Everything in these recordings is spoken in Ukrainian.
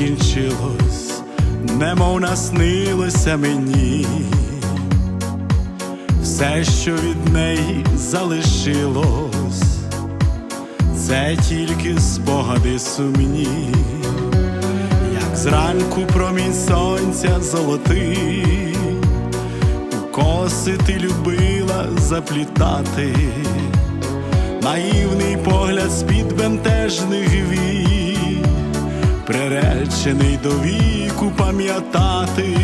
скінчилось, немов наснилося мені, все, що від неї залишилось, це тільки спогади сумні, як зранку промінь сонця золотий, коси ти любила заплітати наївний погляд з-під бентежних вій, приречений до віку пам'ятати.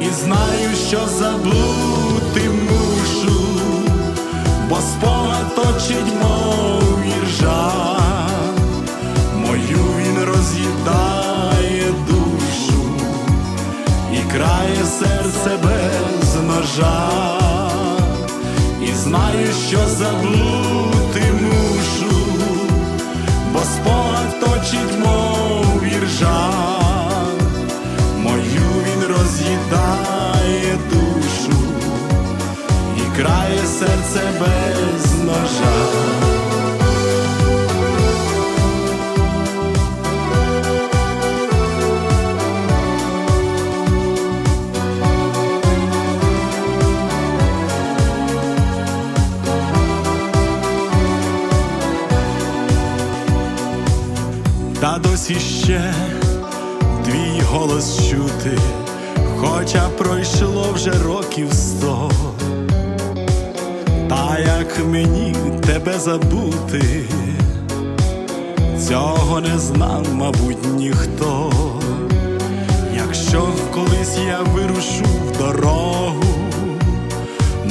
І знаю, що забути мушу, бо спогад точить, мов іржа, мою він роз'їдає душу і крає серце без ножа, і знаю, що забути мушу, бо спогад точить, мов віржа, мою він роз'їдає душу і крає серце Та досі ще твій голос чути, хоча пройшло вже років сто, та як мені тебе забути, цього не знав, мабуть, ніхто. Якщо колись я вирушу в дорогу,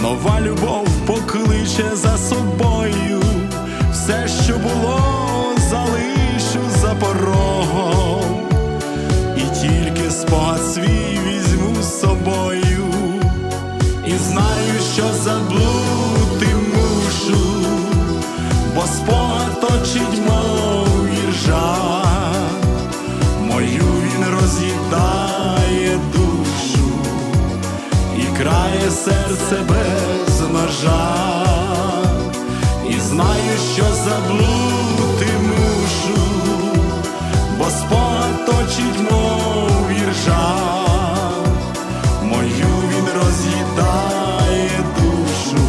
нова любов покличе за собою. Все, що було, залишу за порогом, і тільки спогад свій візьму з собою, і знаю, що забути мушу, бо спогад точить, мов іржа, мою він роз'їдає душу і крає серце без ножа, і знаю, що забути точить, мов віржа, мою він роз'їдає душу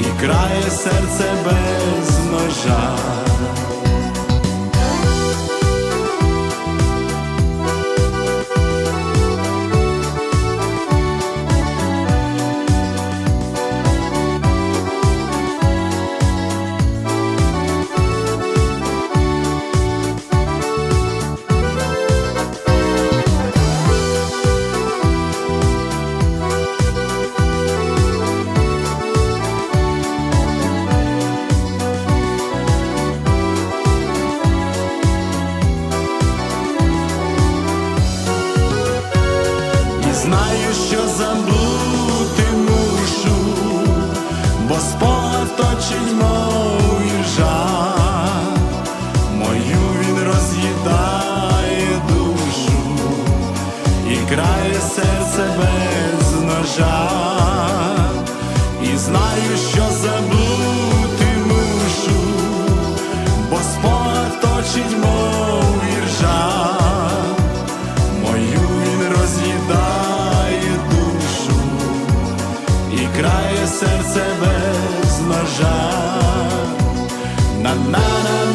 і крає серце без ножа. грає серце без ножа, і знаю, що забути мушу, бо спогад точить мов віржа, мою він роз'їдає душу, і крає серце без ножа. На-на-на